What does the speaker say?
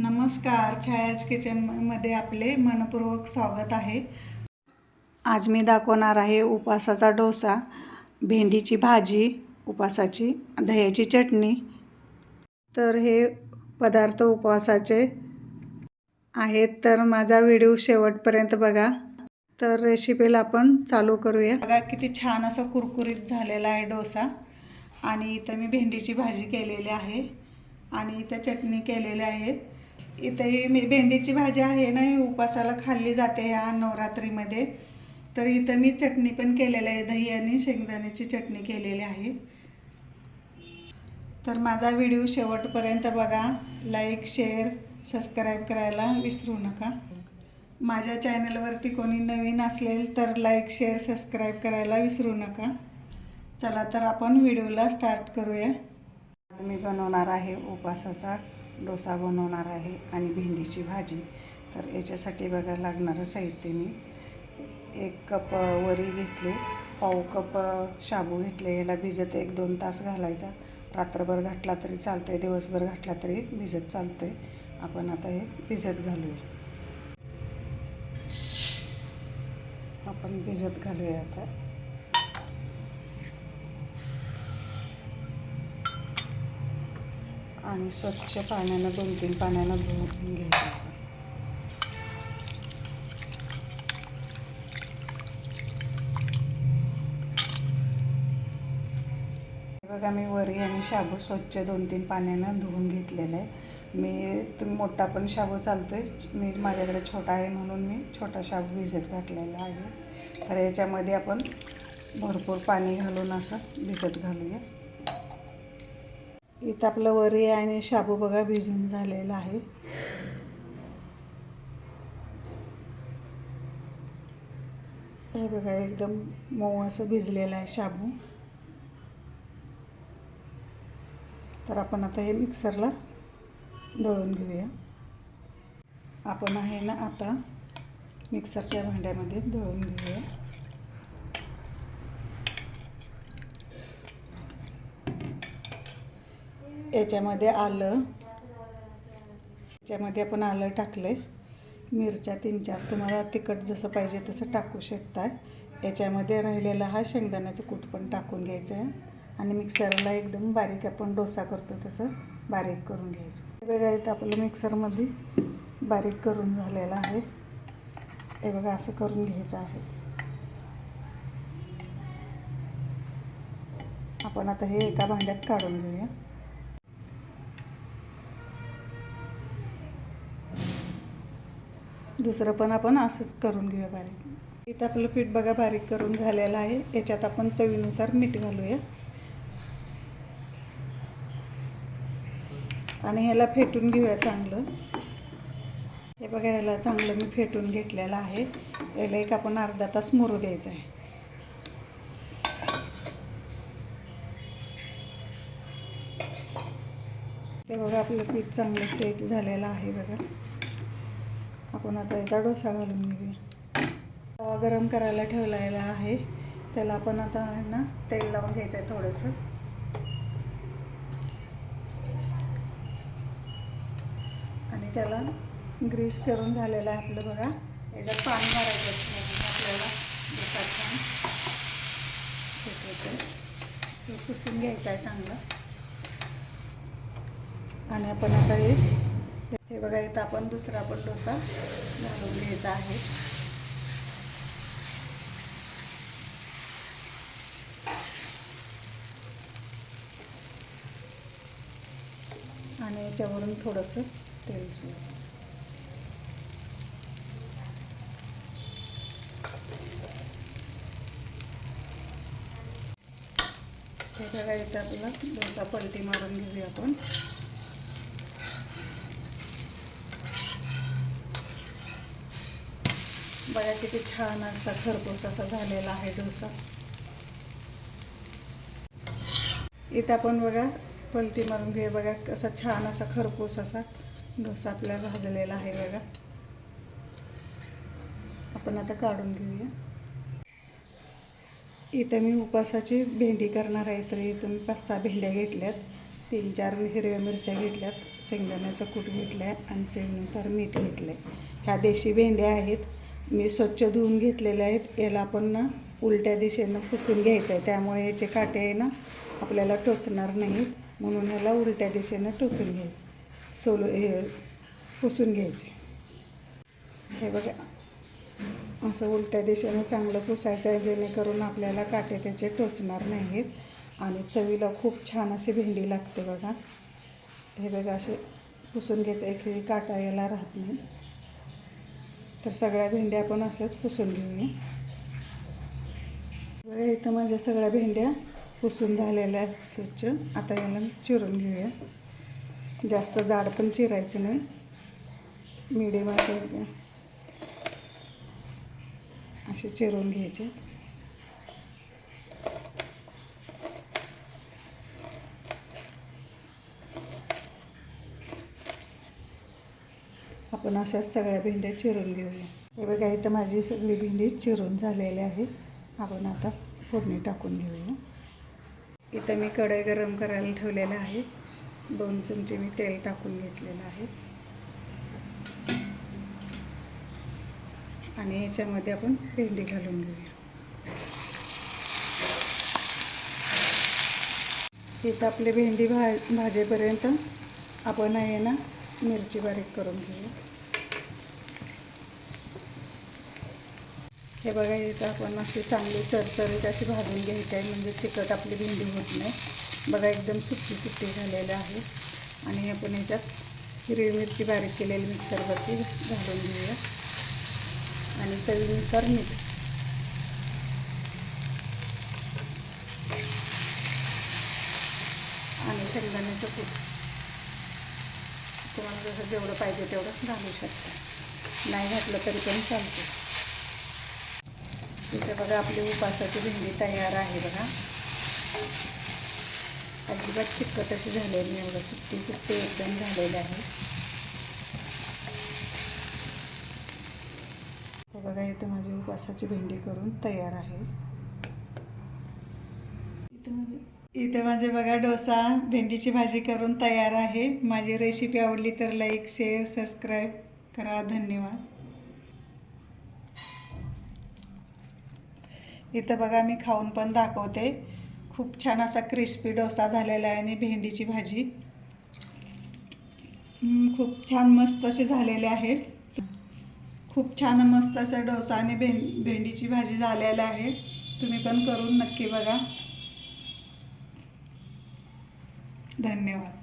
नमस्कार छायाज किचनमध्ये आपले मनपूर्वक स्वागत आहे. आज मी दाखवणार आहे उपासाचा डोसा भेंडीची भाजी उपासाची दह्याची चटणी. तर हे पदार्थ उपवासाचे आहेत. तर माझा व्हिडिओ शेवटपर्यंत बघा. तर रेसिपीला आपण चालू करूया. बघा किती छान असं कुरकुरीत झालेला आहे डोसा. आणि इथं मी भेंडीची भाजी केलेली आहे. आणि इथं चटणी केलेली आहे. इथंही मी भेंडीची भाजी आहे ना ही उपासाला खाल्ली जाते या नवरात्रीमध्ये. तर इथं मी चटणी पण केलेली आहे दही आणि शेंगदाण्याची चटणी केलेली आहे. तर माझा व्हिडिओ शेवटपर्यंत बघा. लाईक शेअर सबस्क्राईब करायला विसरू नका. माझ्या चॅनलवरती कोणी नवीन असेल तर लाईक शेअर सबस्क्राईब करायला विसरू नका. चला तर आपण व्हिडिओला स्टार्ट करूया. आज मी बनवणार आहे उपासाचा डोसा बनवणार आहे आणि भेंडीची भाजी. तर याच्यासाठी बघा लागणारं साहित्य मी. एक कप वरी घेतले. पाव कप शाबू घेतले. याला भिजत एक दोन तास घालायचा. रात्रभर घातला तरी चालतं आहे दिवसभर घातला तरी भिजत चालतं आहे आपण आता हे भिजत घालूया. आपण भिजत घालूया आता. आणि स्वच्छ पाण्यानं दोन तीन पाण्यानं धुवून घ्यायचं. बघा मी वरी आणि शाबू स्वच्छ दोन तीन पाण्यानं धुवून घेतलेलं आहे. मी तुम्ही मोठा पण शाबू चालतो आहे मी माझ्याकडे छोटा आहे म्हणून मी छोटा शाबू भिजत घातलेला आहे. तर याच्यामध्ये आपण भरपूर पाणी घालून असं भिजत घालूया. इथं आपलं वरी आणि शाबू बघा भिजून झालेलं आहे. हे बघा एकदम मऊ असं भिजलेलं आहे शाबू. तर आपण आता हे मिक्सरला दळून घेऊया. आपण आहे ना आता मिक्सरच्या भांड्यामध्ये दळून घेऊया. याच्यामध्ये आलं. याच्यामध्ये आपण आलं टाकलं आहे मिरच्या तीन चार. तुम्हाला तिखट जसं पाहिजे तसं टाकू शकता याच्यामध्ये राहिलेला हा शेंगदाण्याचं कूट पण टाकून घ्यायचं आहे आणि मिक्सरला एकदम बारीक आपण डोसा करतो तसं बारीक करून घ्यायचं. हे बघा इथं आपलं मिक्सरमध्ये बारीक करून झालेलं आहे. हे बघा असं करून घ्यायचं आहे. आपण आता हे एका भांड्यात काढून घेऊया. दुसरं पण आपण असंच करून घेऊया बारीक. इथं आपलं पीठ बघा बारीक करून झालेलं आहे. याच्यात आपण चवीनुसार मीठ घालूया. आणि ह्याला फेटून घेऊया चांगलं. हे बघा ह्याला चांगलं मी फेटून घेतलेलं आहे. याला एक आपण अर्धा तास मुरू द्यायचं आहे. ते बघा आपलं पीठ चांगलं सेट झालेलं आहे बघा. आपण आता याचा डोसा घालून घेऊया. तवा गरम करायला ठेवलेला आहे. त्याला आपण आता ना तेल लावून घ्यायचं आहे थोडंसं. आणि त्याला ग्रीस करून झालेलं आहे आपलं बघा. याच्यात पाणी मारायचं आपल्याला डोसा छान पुसून घ्यायचं आहे चांगलं. आणि आपण आता हे हे बघा इथं आपण दुसरा पण डोसा घालून घ्यायचा आहे. आणि याच्यावरून थोडंसं तेल हे बघा इथं आपला डोसा पलटी मारून घेऊया आपण. बघा किती छान असा खरपूस असा झालेला आहे डोसा. इथं आपण बघा पलटी मारून घे बघा कसा छान असा खरपूस असा डोसा आपला भाजलेला आहे बघा. आपण आता काढून घेऊया. इथं मी उपासाची भेंडी करणार आहे तर इथं मी पाच सहा भेंड्या घेतल्यात. तीन चार हिरव्या मिरच्या घेतल्यात शेंगदाण्याचं कूट घेतलं आहे आणि चवीनुसार मीठ घेतलं आहे ह्या देशी भेंड्या आहेत. मी स्वच्छ धुवून घेतलेले आहेत. याला आपण ना उलट्या दिशेनं पुसून घ्यायचं आहे. त्यामुळे याचे काटे आहे ना आपल्याला टोचणार नाहीत. म्हणून याला उलट्या दिशेनं टोचून घ्यायचं. सोलो हे पुसून घ्यायचे हे बघा. असं उलट्या दिशेनं चांगलं पुसायचं आहे. जेणेकरून आपल्याला काटे त्याचे टोचणार नाहीत. आणि चवीला खूप छान अशी भेंडी लागते बघा. हे बघा असे पुसून घ्यायचं. एकही काटा याला राहत नाही. तर सगळ्या भेंड्या आपण असंच पुसून घेऊया. बघा इथं माझ्या सगळ्या भेंड्या पुसून झालेल्या आहेत स्वच्छ. आता याला चिरून घेऊया. जास्त जाड पण चिरायचं नाही. मिडियम असे असे चिरून घ्यायचे. आपण अशाच सगळ्या भेंड्या चिरून घेऊया. हे बघा इथं माझी सगळी भेंडी चिरून झालेली आहे. आपण आता फोडणी टाकून घेऊया. इथं मी कढई गरम करायला ठेवलेलं आहे. दोन चमचे मी तेल टाकून घेतलेलं आहे. आणि याच्यामध्ये आपण भेंडी घालून घेऊया. इथं आपली भेंडी भा भाजेपर्यंत आपण आहे ना मिरची बारीक करून घेऊया. हे बघा इथं आपण अशी चांगली चरचरीत अशी भाजून घ्यायची आहे म्हणजे चिकट आपली भेंडी होत नाही. बघा एकदम सुट्टी सुट्टी झालेलं आहे. आणि आपण याच्यात हिरवी मिरची बारीक केलेली मिक्सरवरती घालून घेऊया. आणि चवीनुसार मीठ. आणि शेंगदाण्याचं कूट. तुम्हाला जसं जेवढं पाहिजे तेवढं घालू शकता. नाही घातलं तरी पण चालतं. इथे बघा आपली उपासाची भेंडी तयार आहे बघा. अजिबात चिकट अशी झालेली नाही एवढं सुट्टी सुट्टी एकदम झालेली आहे. बघा इथे माझी उपासाची भेंडी करून तयार आहे. इथं इथे माझे बघा डोसा भेंडीची भाजी करून तयार आहे. माझी रेसिपी आवडली तर लाईक शेअर सबस्क्राईब करा. धन्यवाद. इथं बघा मी खाऊन पण दाखवते. खूप छान असा क्रिस्पी डोसा झालेला आहे आणि भेंडीची भाजी. खूप छान मस्त असे झालेले आहेत खूप छान मस्त असा डोसा आणि भें भेंडीची भाजी झालेला आहे. तुम्ही पण करून नक्की बघा. धन्यवाद.